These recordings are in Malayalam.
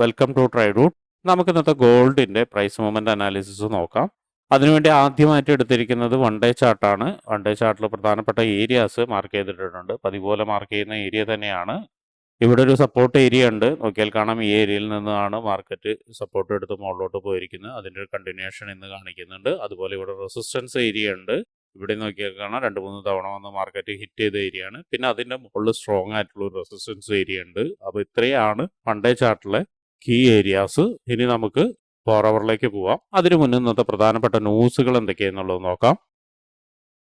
വെൽക്കം ടു ട്രൈ റൂട്ട് നമുക്ക് ഇന്നത്തെ ഗോൾഡിന്റെ പ്രൈസ് മൂവ്മെന്റ് അനാലിസിസ് നോക്കാം. അതിനുവേണ്ടി ആദ്യമായിട്ട് എടുത്തിരിക്കുന്നത് വൺ ഡേ ചാർട്ടാണ് വൺ ഡേ ചാർട്ടിൽ പ്രധാനപ്പെട്ട ഏരിയാസ് മാർക്ക് ചെയ്തിട്ടുണ്ട് പതിപോലെ മാർക്ക് ചെയ്യുന്ന ഏരിയ തന്നെയാണ്. ഇവിടെ ഒരു സപ്പോർട്ട് ഏരിയ ഉണ്ട്. നോക്കിയാൽ കാണാം ഈ ഏരിയയിൽ നിന്നാണ് മാർക്കറ്റ് സപ്പോർട്ട് എടുത്ത് മുകളിലോട്ട് പോയിരിക്കുന്നത്. അതിന്റെ ഒരു കണ്ടിന്യൂഷൻ ഇന്ന് കാണിക്കുന്നുണ്ട്. അതുപോലെ ഇവിടെ റെസിസ്റ്റൻസ് ഏരിയ ഉണ്ട്. ഇവിടെ നോക്കിയാൽ കാണാം രണ്ട് മൂന്ന് തവണ വന്ന് മാർക്കറ്റ് ഹിറ്റ് ചെയ്ത ഏരിയ ആണ്. പിന്നെ അതിന്റെ മുകളിൽ സ്ട്രോങ് ആയിട്ടുള്ള ഒരു റെസിസ്റ്റൻസ് ഏരിയ ഉണ്ട്. അപ്പോൾ ഇത്രയാണ് വൺ ഡേ ചാർട്ടിലെ കീ ഏരിയാസ് ഇനി നമുക്ക് ഫോർ അവറിലേക്ക് പോവാം. അതിനു മുന്നേ ഇന്നത്തെ പ്രധാനപ്പെട്ട ന്യൂസുകൾ എന്തൊക്കെയാണെന്നുള്ളത് നോക്കാം.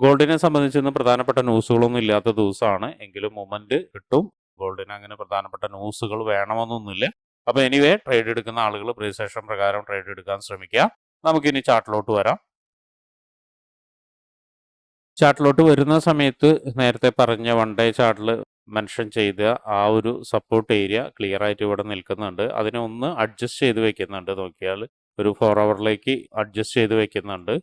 ഗോൾഡിനെ സംബന്ധിച്ച് ഇന്ന് പ്രധാനപ്പെട്ട ന്യൂസുകളൊന്നും ഇല്ലാത്ത ദിവസമാണ്. എങ്കിലും മൊമെന്റ് കിട്ടും. ഗോൾഡിന് അങ്ങനെ പ്രധാനപ്പെട്ട ന്യൂസുകൾ വേണമെന്നൊന്നുമില്ല. അപ്പോൾ എനിവേ ട്രേഡ് എടുക്കുന്ന ആളുകൾ പ്രിസേഷൻ പ്രകാരം ട്രേഡ് എടുക്കാൻ ശ്രമിക്കുക. നമുക്കിനി ചാർട്ടിലോട്ട് വരാം. ചാർട്ടിലോട്ട് വരുന്ന സമയത്ത് നേരത്തെ പറഞ്ഞ വൺ ഡേ ചാർട്ടിൽ മെൻഷൻ ചെയ്ത ആ ഒരു സപ്പോർട്ട് ഏരിയ ക്ലിയർ ആയിട്ട് ഇവിടെ നിൽക്കുന്നുണ്ട്. അതിനെ ഒന്ന് അഡ്ജസ്റ്റ് ചെയ്ത് വെക്കുന്നുണ്ട് നോക്കിയാൽ. ഒരു ഫോർ അവറിലേക്ക് അഡ്ജസ്റ്റ് ചെയ്ത് വെക്കുന്നുണ്ട്.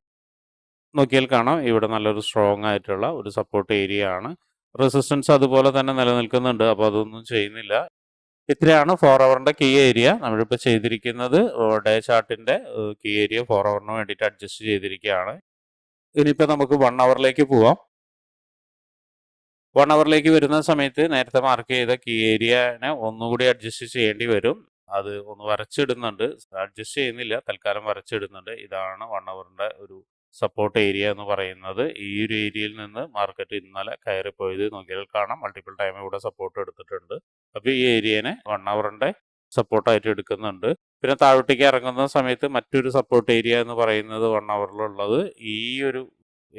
നോക്കിയാൽ കാണാം ഇവിടെ നല്ലൊരു സ്ട്രോങ് ആയിട്ടുള്ള ഒരു സപ്പോർട്ട് ഏരിയ ആണ്. റെസിസ്റ്റൻസ് അതുപോലെ തന്നെ നിലനിൽക്കുന്നുണ്ട്. അപ്പോൾ അതൊന്നും ചെയ്യുന്നില്ല. ഇത്രയാണ് ഫോർ അവറിന്റെ കീ ഏരിയ നമ്മളിപ്പോൾ ചെയ്തിരിക്കുന്നത് ഡേ ചാർട്ടിന്റെ കീ ഏരിയ ഫോർ അവറിന് വേണ്ടിയിട്ട് അഡ്ജസ്റ്റ് ചെയ്തിരിക്കുകയാണ്. ഇനിയിപ്പോൾ നമുക്ക് വൺ അവറിലേക്ക് പോവാം. വൺ അവറിലേക്ക് വരുന്ന സമയത്ത് നേരത്തെ മാർക്ക് ചെയ്ത കീ ഏരിയനെ ഒന്നുകൂടി അഡ്ജസ്റ്റ് ചെയ്യേണ്ടി വരും. അത് ഒന്ന് വരച്ചിടുന്നുണ്ട്. അഡ്ജസ്റ്റ് ചെയ്യുന്നില്ല. തൽക്കാലം വരച്ചിടുന്നുണ്ട്. ഇതാണ് വൺ അവറിന്റെ ഒരു സപ്പോർട്ട് ഏരിയ എന്ന് പറയുന്നത്. ഈ ഒരു ഏരിയയിൽ നിന്ന് മാർക്കറ്റ് ഇന്നലെ കയറിപ്പോയത് നോക്കിയാൽ കാണാം. മൾട്ടിപ്പിൾ ടൈം ഇവിടെ സപ്പോർട്ട് എടുത്തിട്ടുണ്ട്. അപ്പോൾ ഈ ഏരിയനെ വൺ അവറിന്റെ സപ്പോർട്ടായിട്ട് എടുക്കുന്നുണ്ട്. പിന്നെ താഴോട്ടേക്ക് ഇറങ്ങുന്ന സമയത്ത് മറ്റൊരു സപ്പോർട്ട് ഏരിയ എന്ന് പറയുന്നത് വൺ അവറിലുള്ളത് ഈ ഒരു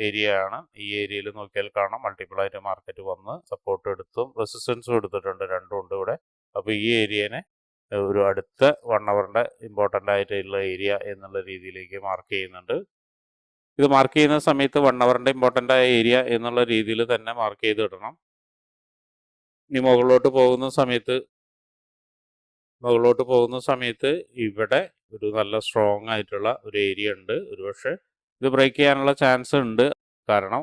ഏരിയ ആണ് ഈ ഏരിയയിൽ നോക്കിയാൽ കാണാം. മൾട്ടിപ്പിൾ ആയിട്ട് മാർക്കറ്റ് വന്ന് സപ്പോർട്ട് എടുത്തും റെസിസ്റ്റൻസും എടുത്തിട്ടുണ്ട്. രണ്ടും ഉണ്ട് ഇവിടെ. അപ്പോൾ ഈ ഏരിയനെ ഒരു അടുത്ത വൺ അവറിന്റെ ഇമ്പോർട്ടന്റ് ആയിട്ടുള്ള ഏരിയ എന്നുള്ള രീതിയിലേക്ക് മാർക്ക് ചെയ്യുന്നുണ്ട്. ഇത് മാർക്ക് ചെയ്യുന്ന സമയത്ത് വൺ അവറിന്റെ ഇമ്പോർട്ടന്റ് ആയ ഏരിയ എന്നുള്ള രീതിയിൽ തന്നെ മാർക്ക് ചെയ്ത് ഇടണം ഇനി മുകളിലോട്ട് പോകുന്ന സമയത്ത് മുകളിലോട്ട് പോകുന്ന സമയത്ത് ഇവിടെ ഒരു നല്ല സ്ട്രോങ് ആയിട്ടുള്ള ഒരു ഏരിയ ഉണ്ട്. ഒരുപക്ഷെ ഇത് ബ്രേക്ക് ചെയ്യാനുള്ള ചാൻസ് ഉണ്ട്. കാരണം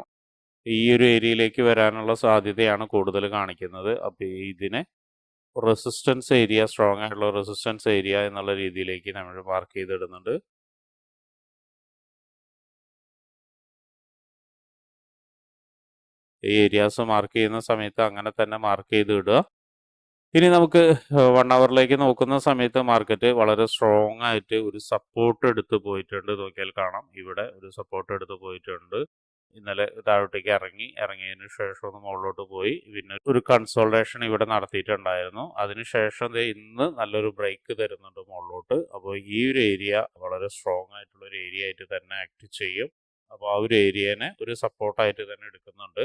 ഈ ഒരു ഏരിയയിലേക്ക് വരാനുള്ള സാധ്യതയാണ് കൂടുതൽ കാണിക്കുന്നത്. അപ്പോൾ ഇതിനെ റെസിസ്റ്റൻസ് ഏരിയ സ്ട്രോങ് ആയിട്ടുള്ള റെസിസ്റ്റൻസ് ഏരിയ എന്നുള്ള രീതിയിലേക്ക് നമ്മൾ മാർക്ക് ചെയ്തിടുന്നുണ്ട്. ഈ ഏരിയാസ് മാർക്ക് ചെയ്യുന്ന സമയത്ത് അങ്ങനെ തന്നെ മാർക്ക് ചെയ്ത് ഇടുക. ഇനി നമുക്ക് വൺ അവറിലേക്ക് നോക്കുന്ന സമയത്ത് മാർക്കറ്റ് വളരെ സ്ട്രോങ് ആയിട്ട് ഒരു സപ്പോർട്ട് എടുത്ത് പോയിട്ടുണ്ട്. നോക്കിയാൽ കാണാം. ഇവിടെ ഒരു സപ്പോർട്ട് എടുത്ത് പോയിട്ടുണ്ട്. ഇന്നലെ താഴോട്ടേക്ക് ഇറങ്ങി. ഇറങ്ങിയതിന് ശേഷം ഒന്ന് മുകളിലോട്ട് പോയി. പിന്നെ ഒരു കൺസോൾട്ടേഷൻ ഇവിടെ നടത്തിയിട്ടുണ്ടായിരുന്നു. അതിനുശേഷം ഇന്ന് നല്ലൊരു ബ്രേക്ക് തരുന്നുണ്ട് മുകളിലോട്ട്. അപ്പോൾ ഈ ഒരു ഏരിയ വളരെ സ്ട്രോങ് ആയിട്ടുള്ള ഒരു ഏരിയ ആയിട്ട് തന്നെ ആക്ട് ചെയ്യും. അപ്പോൾ ആ ഒരു ഏരിയനെ ഒരു സപ്പോർട്ടായിട്ട് തന്നെ എടുക്കുന്നുണ്ട്.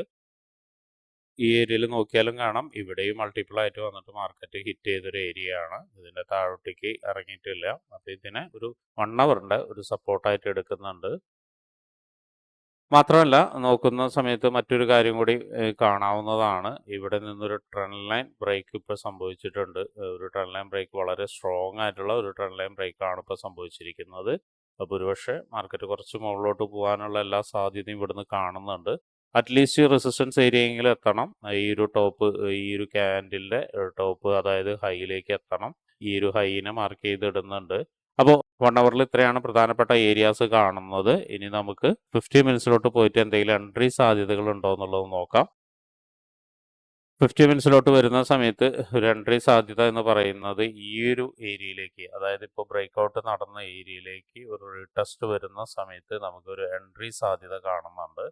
ഈ ഏരിയയിൽ നോക്കിയാലും കാണാം. ഇവിടെയും മൾട്ടിപ്പിൾ ആയിട്ട് വന്നിട്ട് മാർക്കറ്റ് ഹിറ്റ് ചെയ്തൊരു ഏരിയ ആണ്. ഇതിന്റെ താഴോട്ടേക്ക് ഇറങ്ങിയിട്ടില്ല. അപ്പോൾ ഇതിനെ ഒരു വൺ അവറിന്റെ ഒരു സപ്പോർട്ടായിട്ട് എടുക്കുന്നുണ്ട്. മാത്രമല്ല നോക്കുന്ന സമയത്ത് മറ്റൊരു കാര്യം കൂടി കാണാവുന്നതാണ്. ഇവിടെ നിന്നൊരു ട്രെൻഡ് ലൈൻ ബ്രേക്ക് ഇപ്പോൾ സംഭവിച്ചിട്ടുണ്ട്. ഒരു ട്രെൻഡ് ലൈൻ ബ്രേക്ക് വളരെ സ്ട്രോങ് ആയിട്ടുള്ള ഒരു ട്രെൻഡ് ലൈൻ ബ്രേക്കാണ് ഇപ്പോൾ സംഭവിച്ചിരിക്കുന്നത്. അപ്പോൾ ഒരുപക്ഷെ മാർക്കറ്റ് കുറച്ച് മുകളിലോട്ട് പോകാനുള്ള എല്ലാ സാധ്യതയും ഇവിടുന്ന് കാണുന്നുണ്ട്. അറ്റ്ലീസ്റ്റ് റെസിസ്റ്റൻസ് ഏരിയയെങ്കിലും എത്തണം. ഈ ഒരു ടോപ്പ് ഈ ഒരു ക്യാൻഡിലിന്റെ ടോപ്പ് അതായത് ഹൈയിലേക്ക് എത്തണം. ഈ ഒരു ഹൈനെ മാർക്ക് ചെയ്തിടുന്നുണ്ട്. അപ്പോൾ വൺ അവറിൽ ഇത്രയാണ് പ്രധാനപ്പെട്ട ഏരിയാസ് കാണുന്നത്. ഇനി നമുക്ക് ഫിഫ്റ്റി മിനിറ്റ്സിലോട്ട് പോയിട്ട് എന്തെങ്കിലും എൻട്രി സാധ്യതകൾ ഉണ്ടോ എന്നുള്ളത് നോക്കാം. ഫിഫ്റ്റി മിനിറ്റ്സിലോട്ട് വരുന്ന സമയത്ത് ഒരു എൻട്രി സാധ്യത എന്ന് പറയുന്നത് ഈ ഒരു ഏരിയയിലേക്ക് അതായത് ഇപ്പോൾ ബ്രേക്ക്ഔട്ട് നടന്ന ഏരിയയിലേക്ക് ഒരു ടെസ്റ്റ് വരുന്ന സമയത്ത് നമുക്കൊരു എൻട്രി സാധ്യത കാണുന്നുണ്ട്.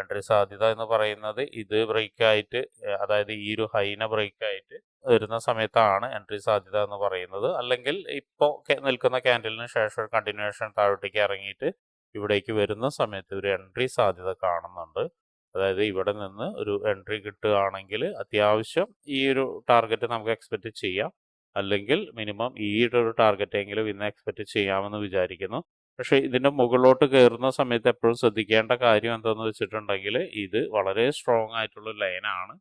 എൻട്രി സാധ്യത എന്ന് പറയുന്നത് ഇത് ബ്രേക്ക് ആയിട്ട് അതായത് ഈ ഒരു ഹൈന ബ്രേക്ക് ആയിട്ട് വരുന്ന സമയത്താണ് എൻട്രി സാധ്യത എന്ന് പറയുന്നത്. അല്ലെങ്കിൽ ഇപ്പോൾ നിൽക്കുന്ന ക്യാൻഡലിന് ശേഷം കണ്ടിന്യൂഷൻ താഴോട്ടേക്ക് ഇറങ്ങിയിട്ട് ഇവിടേക്ക് വരുന്ന സമയത്ത് ഒരു എൻട്രി സാധ്യത കാണുന്നുണ്ട്. അതായത് ഇവിടെ നിന്ന് ഒരു എൻട്രി കിട്ടുകയാണെങ്കിൽ അത്യാവശ്യം ഈ ഒരു ടാർഗറ്റ് നമുക്ക് എക്സ്പെക്റ്റ് ചെയ്യാം. അല്ലെങ്കിൽ മിനിമം ഈ ഒരു ടാർഗറ്റ് എങ്കിലും ഇന്ന് എക്സ്പെക്റ്റ് ചെയ്യാമെന്ന് വിചാരിക്കുന്നു. പക്ഷേ ഇതിന്റെ മുകളിലോട്ട് കയറുന്ന സമയത്ത് എപ്പോഴും ശ്രദ്ധിക്കേണ്ട കാര്യം എന്താണെന്ന് വെച്ചിട്ടുണ്ടെങ്കിൽ ഇത് വളരെ സ്ട്രോങ് ആയിട്ടുള്ള ലൈനാണ്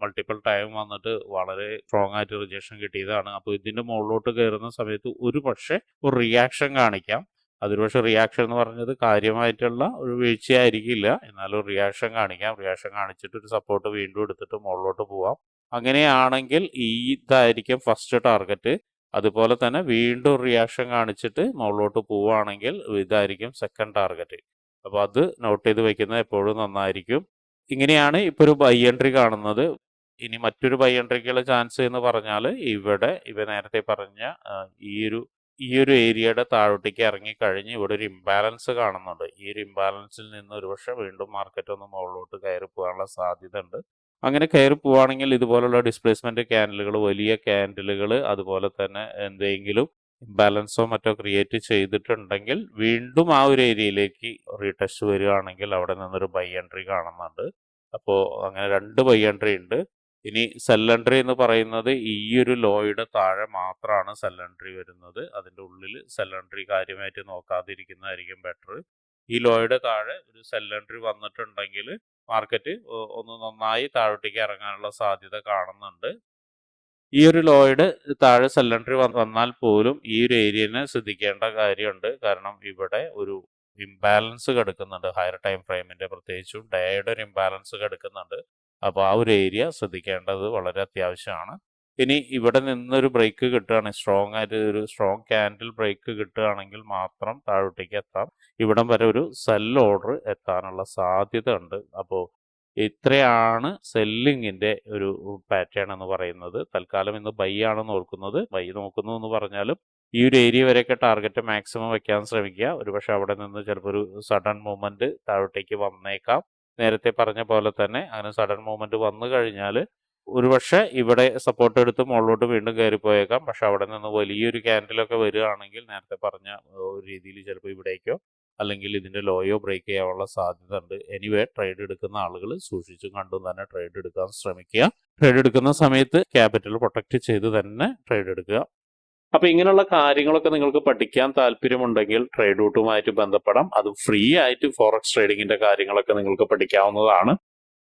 മൾട്ടിപ്പിൾ ടൈം വന്നിട്ട് വളരെ സ്ട്രോങ് ആയിട്ട് റിജക്ഷൻ കിട്ടിയതാണ്. അപ്പോൾ ഇതിന്റെ മുകളിലോട്ട് കയറുന്ന സമയത്ത് ഒരു പക്ഷേ ഒരു റിയാക്ഷൻ കാണിക്കാം. അതൊരു പക്ഷേ റിയാക്ഷൻ എന്ന് പറഞ്ഞത് കാര്യമായിട്ടുള്ള ഒരു വീഴ്ചയായിരിക്കില്ല. എന്നാലും റിയാക്ഷൻ കാണിക്കാം. റിയാക്ഷൻ കാണിച്ചിട്ട് ഒരു സപ്പോർട്ട് വീണ്ടും എടുത്തിട്ട് മുകളിലോട്ട് പോവാം. അങ്ങനെയാണെങ്കിൽ ഈ ഇതായിരിക്കും ഫസ്റ്റ് ടാർഗറ്റ് അതുപോലെ തന്നെ വീണ്ടും റിയാക്ഷൻ കാണിച്ചിട്ട് മുകളിലോട്ട് പോവുകയാണെങ്കിൽ ഇതായിരിക്കും സെക്കൻഡ് ടാർഗറ്റ് അപ്പോൾ അത് നോട്ട് ചെയ്ത് വയ്ക്കുന്നത് എപ്പോഴും നന്നായിരിക്കും. ഇങ്ങനെയാണ് ഇപ്പോൾ ഒരു ബൈ എൻട്രി കാണുന്നത്. ഇനി മറ്റൊരു ബൈ എൻട്രിക്കുള്ള ചാൻസ് എന്ന് പറഞ്ഞാൽ ഇവിടെ ഇവ നേരത്തെ പറഞ്ഞ ഈ ഒരു ഈ ഒരു ഏരിയയുടെ താഴോട്ടേക്ക് ഇറങ്ങിക്കഴിഞ്ഞ് ഇവിടെ ഒരു ഇംബാലൻസ് കാണുന്നുണ്ട്. ഈ ഒരു ഇംബാലൻസിൽ നിന്ന് ഒരുപക്ഷെ വീണ്ടും മാർക്കറ്റ് ഒന്ന് മുകളിലോട്ട് കയറി പോകാനുള്ള സാധ്യത ഉണ്ട് അങ്ങനെ കയറി പോവുകയാണെങ്കിൽ ഇതുപോലുള്ള ഡിസ്പ്ലേസ്മെന്റ് ക്യാൻഡലുകൾ വലിയ ക്യാൻഡലുകൾ അതുപോലെ തന്നെ എന്തെങ്കിലും ബാലൻസോ മറ്റോ ക്രിയേറ്റ് ചെയ്തിട്ടുണ്ടെങ്കിൽ വീണ്ടും ആ ഒരു ഏരിയയിലേക്ക് റീടെസ്റ്റ് വരികയാണെങ്കിൽ അവിടെ നിന്നൊരു ബൈ എൻട്രി കാണുന്നുണ്ട്. അപ്പോൾ അങ്ങനെ രണ്ട് ബൈ എൻട്രി ഉണ്ട്. ഇനി സെൽ എൻട്രി എന്ന് പറയുന്നത് ഈ ഒരു ലോയുടെ താഴെ മാത്രമാണ് സെൽ എൻട്രി വരുന്നത്. അതിന്റെ ഉള്ളിൽ സെൽ എൻട്രി കാര്യമായിട്ട് നോക്കാതിരിക്കുന്നതായിരിക്കും ബെറ്റർ ഈ ലോയുടെ താഴെ ഒരു സെൽ വന്നിട്ടുണ്ടെങ്കിൽ മാർക്കറ്റ് ഒന്ന് നന്നായി താഴോട്ടേക്ക് ഇറങ്ങാനുള്ള സാധ്യത കാണുന്നുണ്ട്. ഈ ഒരു ലോയുടെ താഴെ സെൽ വന്നാൽ പോലും ഈ ഒരു ഏരിയനെ ശ്രദ്ധിക്കേണ്ട കാര്യമുണ്ട്. കാരണം ഇവിടെ ഒരു ഇംബാലൻസ് കിടക്കുന്നുണ്ട്. ഹയർ ടൈം ഫ്രെയിമിന്റെ പ്രത്യേകിച്ചും ഡേയുടെ ഒരു ഇംബാലൻസ് കിടക്കുന്നുണ്ട്. അപ്പോൾ ആ ഒരു ഏരിയ ശ്രദ്ധിക്കേണ്ടത് വളരെ അത്യാവശ്യമാണ്. ഇനി ഇവിടെ നിന്നൊരു ബ്രേക്ക് കിട്ടുകയാണെങ്കിൽ സ്ട്രോങ് ആയിട്ട് ഒരു സ്ട്രോങ് ക്യാൻഡിൽ ബ്രേക്ക് കിട്ടുകയാണെങ്കിൽ മാത്രം താഴോട്ടേക്ക് എത്താം. ഇവിടം വരെ ഒരു സെൽ ഓർഡർ എത്താനുള്ള സാധ്യത ഉണ്ട് അപ്പോൾ ഇത്രയാണ് സെല്ലിങ്ങിന്റെ ഒരു പാറ്റേൺ എന്ന് പറയുന്നത്. തൽക്കാലം ഇന്ന് ബൈ ആണെന്ന് ഓർക്കുന്നത്. ബൈ നോക്കുന്നു എന്ന് പറഞ്ഞാലും ഈ ഒരു ഏരിയ വരെയൊക്കെ ടാർഗറ്റ് മാക്സിമം വെക്കാൻ ശ്രമിക്കുക. ഒരുപക്ഷെ അവിടെ നിന്ന് ചിലപ്പോൾ ഒരു സഡൻ മൂവ്മെന്റ് താഴോട്ടേക്ക് വന്നേക്കാം. നേരത്തെ പറഞ്ഞ പോലെ തന്നെ അങ്ങനെ സഡൻ മൂവ്മെന്റ് വന്നു കഴിഞ്ഞാൽ ഒരുപക്ഷെ ഇവിടെ സപ്പോർട്ട് എടുത്ത് മുകളിലോട്ട് വീണ്ടും കയറിപ്പോയേക്കാം. പക്ഷെ അവിടെ നിന്ന് വലിയൊരു ക്യാൻഡിലൊക്കെ വരികയാണെങ്കിൽ നേരത്തെ പറഞ്ഞ ഒരു രീതിയിൽ ചിലപ്പോൾ ഇവിടേക്കോ അല്ലെങ്കിൽ ഇതിന്റെ ലോയോ ബ്രേക്ക് ചെയ്യാനുള്ള സാധ്യത ഉണ്ട് എനിവേ ട്രേഡ് എടുക്കുന്ന ആളുകൾ സൂക്ഷിച്ചും കണ്ടും തന്നെ ട്രേഡ് എടുക്കാൻ ശ്രമിക്കുക. ട്രേഡ് എടുക്കുന്ന സമയത്ത് ക്യാപിറ്റൽ പ്രൊട്ടക്റ്റ് ചെയ്ത് തന്നെ ട്രേഡ് എടുക്കുക. അപ്പൊ ഇങ്ങനെയുള്ള കാര്യങ്ങളൊക്കെ നിങ്ങൾക്ക് പഠിക്കാൻ താല്പര്യമുണ്ടെങ്കിൽ ട്രേഡ് റൂട്ടുമായിട്ട് ബന്ധപ്പെടാം. അത് ഫ്രീ ആയിട്ട് ഫോറക്സ് ട്രേഡിങ്ങിന്റെ കാര്യങ്ങളൊക്കെ നിങ്ങൾക്ക് പഠിക്കാവുന്നതാണ്.